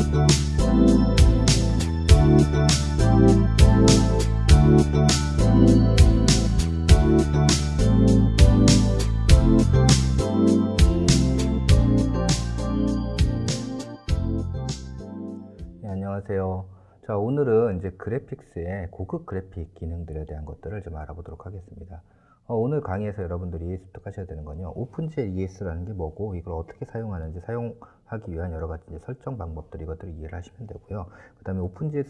네, 안녕하세요. 자, 오늘은 이제 그래픽스의 고급 그래픽 기능들에 대한 것들을 좀 알아보도록 하겠습니다. 어, 오늘 강의에서 여러분들이 습득하셔야 되는 건요. 오픈GL ES라는 게 뭐고 이걸 어떻게 사용하는지 사용하기 위한 여러 가지 설정 방법들 이것들을 이해를 하시면 되고요. 그 다음에 오픈GL,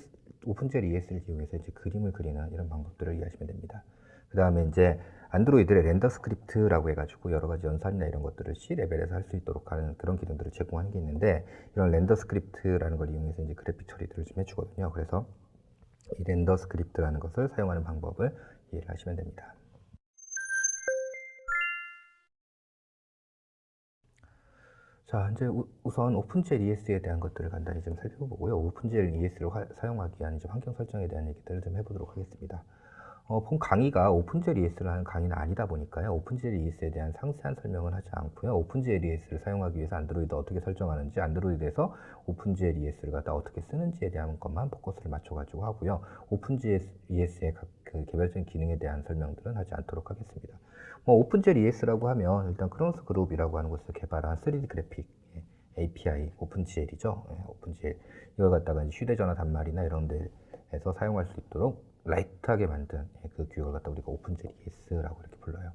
오픈GL ES를 이용해서 이제 그림을 그리는 이런 방법들을 이해하시면 됩니다. 그 다음에 이제 안드로이드의 렌더 스크립트라고 해가지고 여러 가지 연산이나 이런 것들을 C 레벨에서 할 수 있도록 하는 그런 기능들을 제공하는 게 있는데 이런 렌더 스크립트라는 걸 이용해서 이제 그래픽 처리들을 좀 해주거든요. 그래서 이 렌더 스크립트라는 것을 사용하는 방법을 이해를 하시면 됩니다. 자, 이제 우, 우선 오픈GL ES에 대한 것들을 간단히 좀 살펴보고요. 오픈GL ES를 화- 사용하기 위한 이제 환경 설정에 대한 얘기들을 좀 해보도록 하겠습니다. 어, 본 강의가 오픈GL ES를 하는 강의는 아니다 보니까요. 오픈GL ES에 대한 상세한 설명은 하지 않고요. 오픈GL ES를 사용하기 위해서 안드로이드 어떻게 설정하는지, 안드로이드에서 오픈GL ES를 갖다 어떻게 쓰는지에 대한 것만 포커스를 맞춰가지고 하고요. 오픈GL ES의 각 그 개별적인 기능에 대한 설명들은 하지 않도록 하겠습니다. 뭐 오픈젤 ES라고 하면 일단 크로노스 그룹이라고 하는 곳에서 개발한 3D 그래픽 예, API 오픈GL이죠. 예, 오픈GL 이걸 갖다가 휴대전화 단말이나 이런 데에서 사용할 수 있도록 라이트하게 만든 예, 그 규격을 갖다 우리가 오픈젤 ES라고 이렇게 불러요.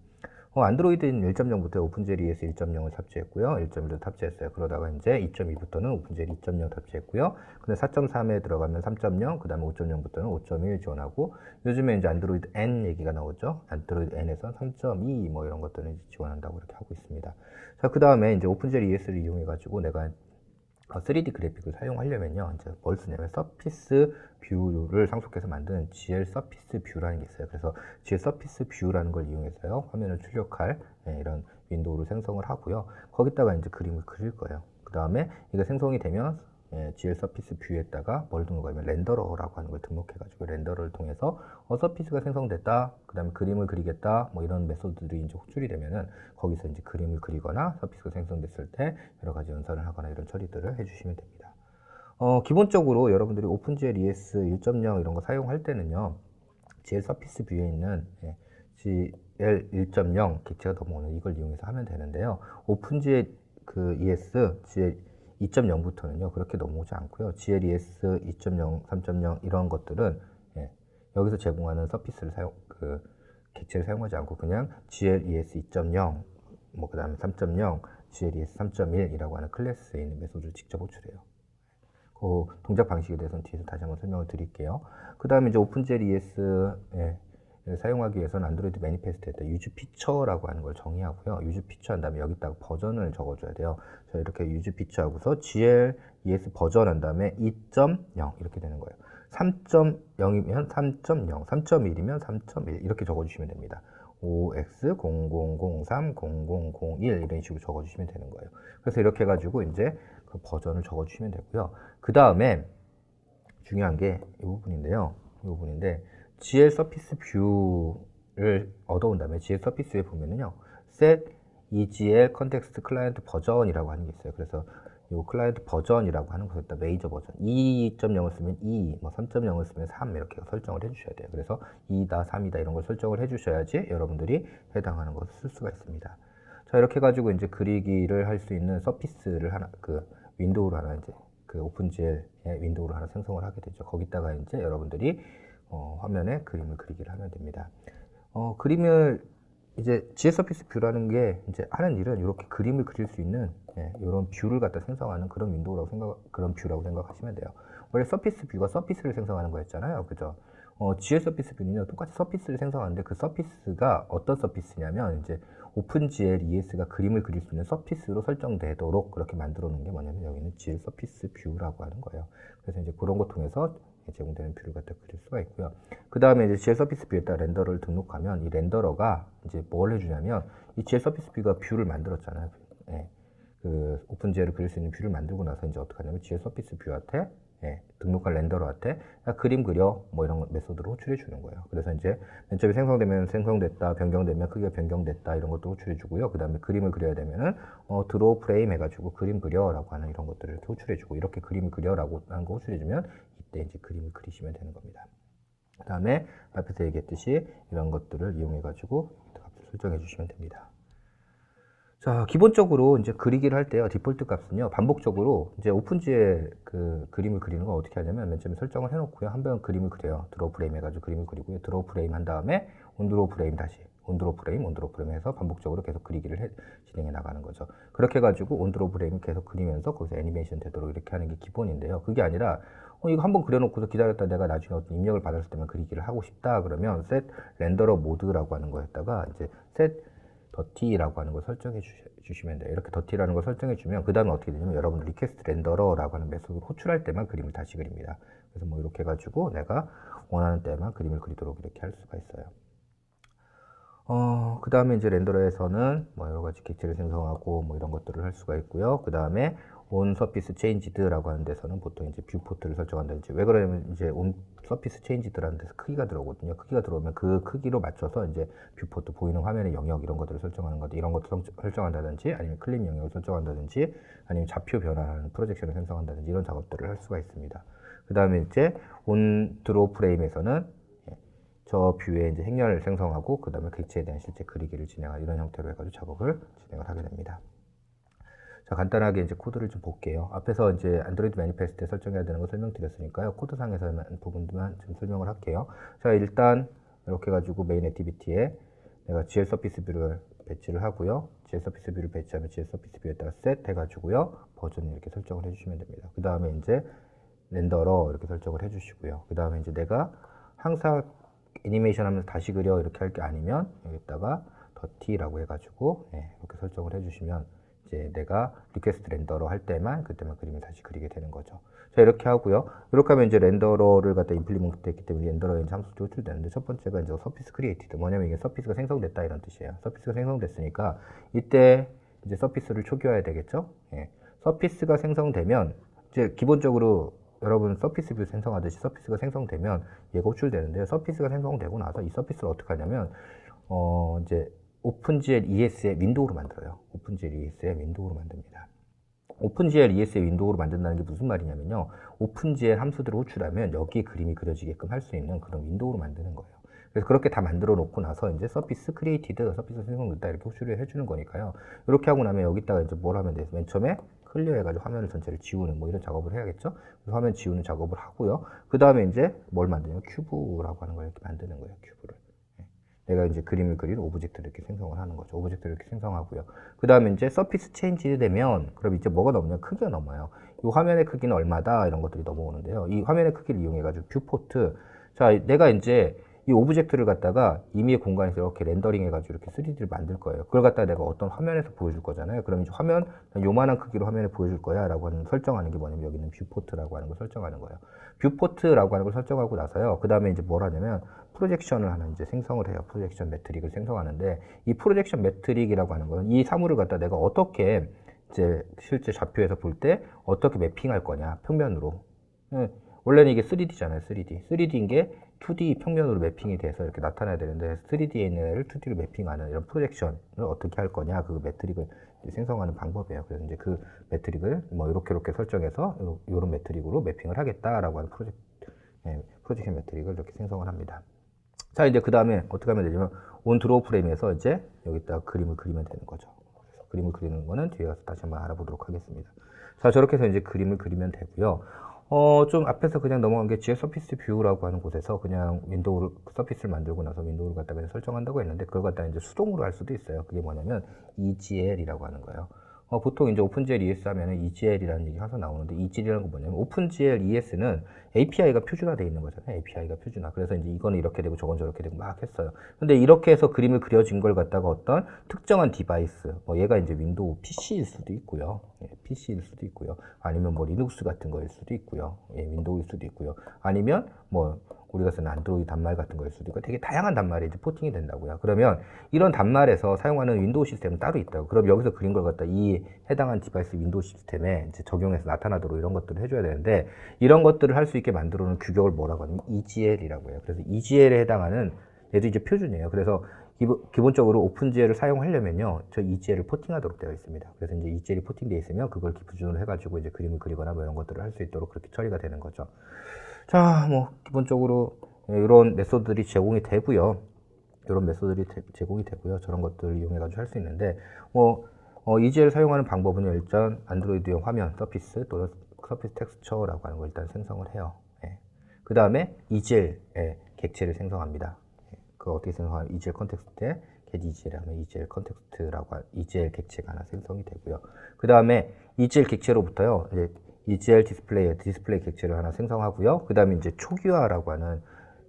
어, 안드로이드는 1.0부터 오픈젤 ES 1.0을 탑재했고요. 1.1도 탑재했어요. 그러다가 이제 2.2부터는 오픈젤 2.0 탑재했고요. 근데 4.3에 들어가면 3.0, 그 다음에 5.0부터는 5.1 지원하고 요즘에 이제 안드로이드 N 얘기가 나오죠. 안드로이드 N에서 3.2 뭐 이런 것들을 지원한다고 이렇게 하고 있습니다. 자, 그 다음에 이제 오픈젤 ES를 이용해 가지고 내가 3D 그래픽을 사용하려면요. 이제 뭘 쓰냐면 서피스 뷰를 상속해서 만든 GL 서피스 뷰라는 게 있어요. 그래서 GL 서피스 뷰라는 걸 이용해서요. 화면을 출력할 예, 이런 윈도우를 생성을 하고요. 거기다가 이제 그림을 그릴 거예요. 그 다음에 이게 생성이 되면 예, GL 서피스 뷰에다가 뭘 등록하면 렌더러라고 하는 걸 등록해가지고 렌더러를 통해서 어, 서피스가 생성됐다. 그 다음에 그림을 그리겠다. 뭐 이런 메소드들이 이제 호출이 되면은 거기서 이제 그림을 그리거나 서피스가 생성됐을 때 여러 가지 연산을 하거나 이런 처리들을 해주시면 됩니다. 어, 기본적으로 여러분들이 오픈GL ES 1.0 이런 거 사용할 때는요. GL 서피스 뷰에 있는 예, GL 1.0 객체가 넘어오는 이걸 이용해서 하면 되는데요. 오픈GL 그 ES GL 2.0부터는요 그렇게 넘어오지 않고요. GLES 2.0, 3.0 이런 것들은 예, 여기서 제공하는 서피스를 사용 그 객체를 사용하지 않고 그냥 GLES 2.0, 뭐 그다음에 3.0, GLES 3.1이라고 하는 클래스에 있는 메소드를 직접 호출해요. 그 동작 방식에 대해서는 뒤에서 다시 한번 설명을 드릴게요. 그 다음에 이제 오픈젤ES 예, 를 사용하기 위해서는 안드로이드 매니페스트에다 유즈 피처라고 하는 걸 정의하고요. 유즈 피처 한 다음에 여기다가 버전을 적어줘야 돼요. 자, 이렇게 유즈 피처 하고서 GL ES 버전 한 다음에 2.0 이렇게 되는 거예요. 3.0이면 3.0, 3.1이면 3.1 이렇게 적어주시면 됩니다. OX00030001 이런 식으로 적어주시면 되는 거예요. 그래서 이렇게 해가지고 이제 그 버전을 적어주시면 되고요. 그 다음에 중요한 게 이 부분인데요. 이 부분인데 GL 서피스 뷰를 얻어온 다음에 GL 서피스에 보면은요. set EGL context client 버전이라고 하는 게 있어요. 그래서 이 클라이언트 버전이라고 하는 것에다 메이저 버전 2.0을 쓰면 2, 뭐 3.0을 쓰면 3 이렇게 설정을 해주셔야 돼요. 그래서 2다, 3이다 이런 걸 설정을 해주셔야지 여러분들이 해당하는 것을 쓸 수가 있습니다. 자 이렇게 가지고 이제 그리기를 할 수 있는 서피스를 하나 그 윈도우를 하나 이제 그 오픈GL의 윈도우를 하나 생성을 하게 되죠. 거기다가 이제 여러분들이 어, 화면에 그림을 그리기를 하면 됩니다. 어, 그림을 이제 GL 서피스 뷰라는 게 이제 하는 일은 이렇게 그림을 그릴 수 있는 예, 이런 뷰를 갖다 생성하는 그런 윈도우라고 생각 그런 뷰라고 생각하시면 돼요. 원래 서피스 뷰가 서피스를 생성하는 거였잖아요, 그죠? 어, GL 서피스 뷰는요 똑같이 서피스를 생성하는데 그 서피스가 어떤 서피스냐면 이제 오픈GL ES가 그림을 그릴 수 있는 서피스로 설정되도록 그렇게 만들어 놓은 게 뭐냐면 여기는 GL 서피스 뷰라고 하는 거예요. 그래서 이제 그런 거 통해서 제공되는 뷰를 갖다 그릴 수가 있고요. 그 다음에 이제 GL 서피스 뷰에다 렌더러를 등록하면 이 렌더러가 이제 뭘 해주냐면 이 GL 서피스 뷰가 뷰를 만들었잖아요. 예. 그 오픈GL을 그릴 수 있는 뷰를 만들고 나서 이제 어떻게 하냐면 GL 서피스 뷰한테 예, 등록한 렌더러한테 야, 그림 그려 뭐 이런 메소드로 호출해 주는 거예요. 그래서 이제 맨 처음에 생성되면 생성됐다, 변경되면 크기가 변경됐다 이런 것도 호출해 주고요. 그 다음에 그림을 그려야 되면은 어, 드로우 프레임 해가지고 그림 그려라고 하는 이런 것들을 이렇게 호출해 주고 이렇게 그림을 그려라고 하는 거 호출해 주면 이때 이제 그림을 그리시면 되는 겁니다. 그 다음에 앞에서 얘기했듯이 이런 것들을 이용해 가지고 값을 설정해 주시면 됩니다. 자, 기본적으로 이제 그리기를 할 때요, 디폴트 값은요, 반복적으로 이제 오픈GL 그 그림을 그리는 건 어떻게 하냐면 맨 처음에 설정을 해놓고요, 한 번 그림을 그려요. 드로우 프레임 해가지고 그림을 그리고요, 드로우 프레임 한 다음에 온 드로우 프레임 다시, 온드로우 프레임, 온드로우 프레임 해서 반복적으로 계속 그리기를 해, 진행해 나가는 거죠. 그렇게 해가지고 온드로우 프레임을 계속 그리면서 거기서 애니메이션 되도록 이렇게 하는 게 기본인데요. 그게 아니라 어, 이거 한번 그려놓고서 기다렸다 내가 나중에 어떤 입력을 받았을 때만 그리기를 하고 싶다 그러면 set 렌더러 모드라고 하는 거였다가 이제 set 더티라고 하는 걸 설정해 주시, 면 돼요. 이렇게 더티라는 걸 설정해 주면 그 다음에 어떻게 되냐면 여러분들 리퀘스트 렌더러라고 하는 메소드를 호출할 때만 그림을 다시 그립니다. 그래서 뭐 이렇게 해가지고 내가 원하는 때만 그림을 그리도록 이렇게 할 수가 있어요. 어, 그 다음에 이제 렌더러에서는 뭐 여러 가지 객체를 생성하고 뭐 이런 것들을 할 수가 있고요. 그 다음에 온 서피스 체인지드라고 하는 데서는 보통 이제 뷰포트를 설정한다든지 왜 그러냐면 이제 온 서피스 체인지드라는 데서 크기가 들어오거든요. 크기가 들어오면 그 크기로 맞춰서 이제 뷰포트 보이는 화면의 영역 이런 것들을 설정하는 건데 이런 것도 설정한다든지 아니면 클립 영역을 설정한다든지 아니면 좌표 변화하는 프로젝션을 생성한다든지 이런 작업들을 할 수가 있습니다. 그 다음에 이제 온 드로우 프레임에서는 예, 저 뷰에 이제 행렬을 생성하고 그 다음에 객체에 대한 실제 그리기를 진행하는 이런 형태로 해가지고 작업을 진행을 하게 됩니다. 자, 간단하게 이제 코드를 좀 볼게요. 앞에서 이제 안드로이드 매니페스트에 설정해야 되는 거 설명드렸으니까요. 코드상에서 부분만 좀 설명을 할게요. 자, 일단 이렇게 가지고 메인 액티비티에 내가 GL 서피스 뷰를 배치를 하고요. GL 서피스 뷰를 배치하면 GL 서피스 뷰에다가 셋 해가지고요. 버전을 이렇게 설정을 해주시면 됩니다. 그 다음에 이제 렌더러 이렇게 설정을 해주시고요. 그 다음에 이제 내가 항상 애니메이션 하면서 다시 그려 이렇게 할 게 아니면 여기다가 더티라고 해가지고 네, 이렇게 설정을 해주시면 이제 내가 리퀘스트 렌더러 할 때만 그때만 그림을 다시 그리게 되는 거죠. 자 이렇게 하고요. 이렇게 하면 이제 렌더러를 갖다 임플리먼트 했기 때문에 렌더러에 이제 함수 호출되는데 첫 번째가 이제 서피스 크리에이티드 뭐냐면 이게 서피스가 생성됐다 이런 뜻이에요. 서피스가 생성됐으니까 이때 이제 서피스를 초기화해야 되겠죠. 예. 서피스가 생성되면 이제 기본적으로 여러분 서피스 뷰 생성하듯이 서피스가 생성되면 얘가 호출되는데요. 서피스가 생성되고 나서 이 서피스를 어떻게 하냐면 어 이제 오픈GL ES의 윈도우로 만들어요. 오픈GL ES의 윈도우로 만듭니다. 오픈GL ES의 윈도우로 만든다는 게 무슨 말이냐면요. 오픈GL 함수들을 호출하면 여기에 그림이 그려지게끔 할 수 있는 그런 윈도우로 만드는 거예요. 그래서 그렇게 다 만들어 놓고 나서 이제 서피스 크리에이티드, 서피스 생성됐다 이렇게 호출을 해주는 거니까요. 이렇게 하고 나면 여기다가 이제 뭘 하면 돼요? 맨 처음에 클리어 해가지고 화면을 전체를 지우는 뭐 이런 작업을 해야겠죠? 화면 지우는 작업을 하고요. 그 다음에 이제 뭘 만드냐면 큐브라고 하는 걸 이렇게 만드는 거예요. 큐브를. 내가 이제 그림을 그린 오브젝트를 이렇게 생성을 하는 거죠. 오브젝트를 이렇게 생성하고요. 그 다음에 이제 서피스 체인지 되면 그럼 이제 뭐가 넘냐? 크기가 넘어요. 이 화면의 크기는 얼마다? 이런 것들이 넘어오는데요. 이 화면의 크기를 이용해가지고 뷰포트. 자, 내가 이제 이 오브젝트를 갖다가 임의의 공간에서 이렇게 렌더링 해가지고 이렇게 3D를 만들 거예요. 그걸 갖다가 내가 어떤 화면에서 보여줄 거잖아요. 그럼 이제 화면, 요만한 크기로 화면에 보여줄 거야. 라고 하는 설정하는 게 뭐냐면 여기 있는 뷰포트라고 하는 걸 설정하는 거예요. 뷰포트라고 하는 걸 설정하고 나서요. 그 다음에 이제 뭘 하냐면 프로젝션을 하는 이제 생성을 해요. 프로젝션 매트릭을 생성하는데 이 프로젝션 매트릭이라고 하는 거는 이 사물을 갖다 내가 어떻게 이제 실제 좌표에서 볼 때 어떻게 매핑할 거냐 평면으로. 예, 원래는 이게 3D잖아요. 3D. 3D인 게 2D 평면으로 매핑이 돼서 이렇게 나타나야 되는데 3D에 있는 애를 2D로 매핑하는 이런 프로젝션을 어떻게 할 거냐 그 매트릭을 생성하는 방법이에요. 그래서 이제 그 매트릭을 뭐 이렇게 이렇게 설정해서 이런 매트릭으로 매핑을 하겠다라고 하는 프로젝트 예, 프로젝션 매트릭을 이렇게 생성을 합니다. 자, 이제 그 다음에 어떻게 하면 되냐면, 온 드로우 프레임에서 이제 여기다 그림을 그리면 되는 거죠. 그림을 그리는 거는 뒤에 가서 다시 한번 알아보도록 하겠습니다. 자, 저렇게 해서 이제 그림을 그리면 되고요. 어, 좀 앞에서 그냥 넘어간 게 GS 서피스 뷰라고 하는 곳에서 그냥 윈도우를, 서피스를 만들고 나서 윈도우를 갖다가 설정한다고 했는데, 그걸 갖다 이제 수동으로 할 수도 있어요. 그게 뭐냐면, EGL이라고 하는 거예요. 어, 보통 이제 오픈GL ES 하면은 EGL이라는 얘기가 항상 나오는데 EGL이라는 건 뭐냐면 오픈GL ES는 API가 표준화되어 있는 거잖아요. API가 표준화. 그래서 이제 이거는 이렇게 되고 저건 저렇게 되고 막 했어요. 근데 이렇게 해서 그림을 그려진 걸 갖다가 어떤 특정한 디바이스, 뭐 얘가 이제 윈도우 PC일 수도 있고요. 예, PC일 수도 있고요. 아니면 뭐 리눅스 같은 거일 수도 있고요. 예, 윈도우일 수도 있고요. 아니면 뭐 우리가 쓰는 안드로이드 단말 같은 거일 수도 있고 되게 다양한 단말이 이제 포팅이 된다고요. 그러면 이런 단말에서 사용하는 윈도우 시스템은 따로 있다고. 그럼 여기서 그린 걸 갖다 이 해당한 디바이스 윈도우 시스템에 이제 적용해서 나타나도록 이런 것들을 해줘야 되는데 이런 것들을 할 수 있게 만들어 놓은 규격을 뭐라고 하냐면 EGL이라고 해요. 그래서 EGL에 해당하는 얘도 이제 표준이에요. 그래서 기본, 기본적으로 오픈GL을 사용하려면요, 저 EGL을 포팅하도록 되어 있습니다. 그래서 이제 EGL이 포팅되어 있으면 그걸 기준으로 해가지고 이제 그림을 그리거나 뭐 이런 것들을 할 수 있도록 그렇게 처리가 되는 거죠. 자, 뭐 기본적으로 이런 메소드들이 제공이 되고요. 이런 메소드들이 제- 제공이 되고요. 저런 것들을 이용해 가지고 할 수 있는데 뭐 어, EGL 사용하는 방법은 일단 안드로이드용 화면 서피스 또는 서피스 텍스처라고 하는 걸 일단 생성을 해요. 그 다음에 EGL 의 객체를 생성합니다. 예, 그거 어떻게 생성하면 EGL 컨텍스트에 get EGL 하면 EGL 컨텍스트라고 하- EGL 객체가 하나 생성이 되고요. 그 다음에 EGL 객체로부터요. 이제 EGL 디스플레이 디스플레이 객체를 하나 생성하고요. 그 다음에 이제 초기화라고 하는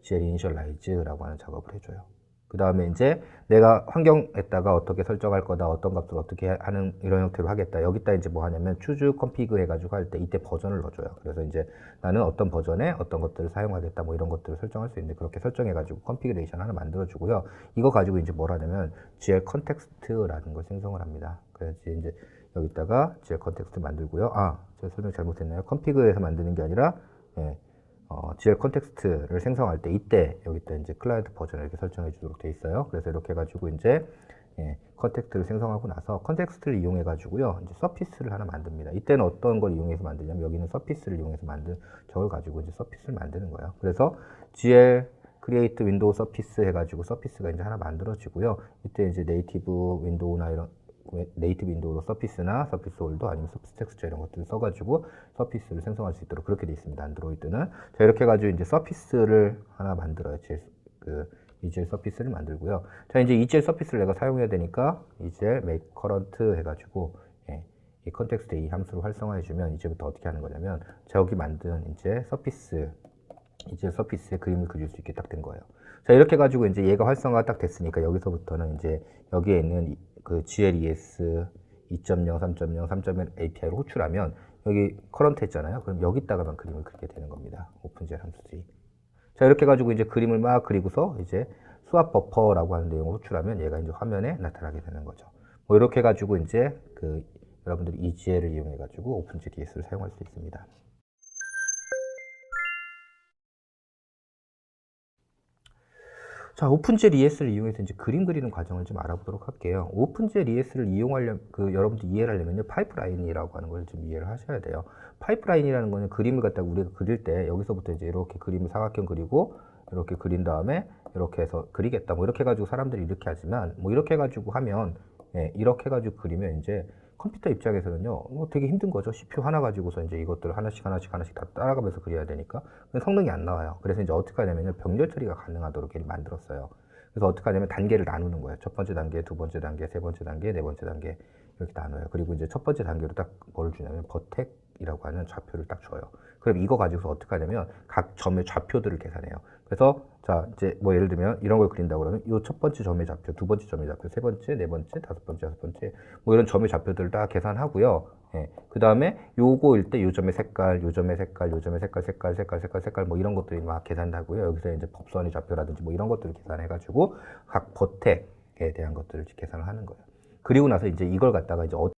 GL 이니셜라이즈라고 하는 작업을 해줘요. 그 다음에 이제 내가 환경에다가 어떻게 설정할 거다, 어떤 값을 어떻게 하는 이런 형태로 하겠다. 여기다 이제 뭐 하냐면 추즈 컴피그 해가지고 할 때 이때 버전을 넣어줘요. 그래서 이제 나는 어떤 버전에 어떤 것들을 사용하겠다, 뭐 이런 것들을 설정할 수 있는데 그렇게 설정해가지고 컨피그레이션 하나 만들어주고요. 이거 가지고 이제 뭘 하냐면 GL 컨텍스트라는 걸 생성을 합니다. 그래서 이제 여기다가 GL 컨텍스트 만들고요. 아, 제가 설명 잘못했나요? 컨피그에서 만드는 게 아니라 예, 어, GL 컨텍스트를 생성할 때 이때 여기다 이제 클라이언트 버전을 이렇게 설정해 주도록 돼 있어요. 그래서 이렇게 해가지고 이제 예, 컨텍스트를 생성하고 나서 컨텍스트를 이용해 가지고요 이제 서피스를 하나 만듭니다. 이때는 어떤 걸 이용해서 만드냐면 여기는 서피스를 이용해서 만든 저걸 가지고 이제 서피스를 만드는 거예요. 그래서 GL 크리에이트 윈도우 서피스 해가지고 서피스가 이제 하나 만들어지고요. 이때 이제 네이티브 윈도우나 이런 네이티브 윈도우로 서피스나 서피스 홀더 아니면 서피스 텍스처 이런 것들을 써가지고 서피스를 생성할 수 있도록 그렇게 돼 있습니다. 안드로이드는 자 이렇게 해가지고 이제 서피스를 하나 만들어요. 제, 그 이젤 서피스를 만들고요. 자 이제 이젤 서피스를 내가 사용해야 되니까 이젤 make current 해가지고 예, 이 컨텍스트 이 함수를 활성화해주면 이제부터 어떻게 하는 거냐면 저기 만든 이제 서피스 이제 서피스에 그림을 그릴 수 있게 딱 된 거예요. 자 이렇게 해가지고 이제 얘가 활성화가 딱 됐으니까 여기서부터는 이제 여기에 있는 이- 그 GLES 2.0, 3.0, 3.1 API를 호출하면 여기 커런트 했잖아요. 그럼 여기다가만 그림을 그리게 되는 겁니다. 오픈젤 함수들이. 자 이렇게 해가지고 이제 그림을 막 그리고서 이제 수압 버퍼라고 하는 내용을 호출하면 얘가 이제 화면에 나타나게 되는 거죠. 뭐 이렇게 해가지고 이제 그 여러분들이 EGL을 이용해 가지고 오픈GDS를 사용할 수 있습니다. 자, 오픈젤 ES를 이용해서 이제 그림 그리는 과정을 좀 알아보도록 할게요. 오픈젤 ES를 이용하려 그 여러분들 이해를 하려면요, 파이프라인이라고 하는 걸 좀 이해를 하셔야 돼요. 파이프라인이라는 거는 그림을 갖다가 우리가 그릴 때 여기서부터 이제 이렇게 그림을 사각형 그리고 이렇게 그린 다음에 이렇게 해서 그리겠다. 뭐 이렇게 해가지고 사람들이 이렇게 하지만 뭐 이렇게 해가지고 하면 예, 이렇게 해가지고 그리면 이제 컴퓨터 입장에서는요, 뭐 되게 힘든 거죠. CPU 하나 가지고서 이제 이것들을 하나씩 하나씩 하나씩 다 따라가면서 그려야 되니까 성능이 안 나와요. 그래서 이제 어떻게 하냐면요, 병렬 처리가 가능하도록 만들었어요. 그래서 어떻게 하냐면 단계를 나누는 거예요. 첫 번째 단계, 두 번째 단계, 세 번째 단계, 네 번째 단계 이렇게 나눠요. 그리고 이제 첫 번째 단계로 딱 뭘 주냐면 버텍 이라고 하는 좌표를 딱 줘요. 그럼 이거 가지고서 어떻게 하냐면 각 점의 좌표들을 계산해요. 그래서 자 이제 뭐 예를 들면 이런 걸 그린다고 그러면 이 첫 번째 점의 좌표, 두 번째 점의 좌표, 세 번째, 네 번째, 다섯 번째, 여섯 번째 뭐 이런 점의 좌표들을 다 계산하고요. 예. 그 다음에 요거일 때 요 점의 색깔, 요 점의 색깔, 요 점의 색깔, 색깔, 색깔, 색깔, 색깔 뭐 이런 것들이 막 계산하고요. 여기서 이제 법선의 좌표라든지 뭐 이런 것들을 계산해가지고 각 버텍에 대한 것들을 계산을 하는 거예요. 그리고 나서 이제 이걸 갖다가 이제 어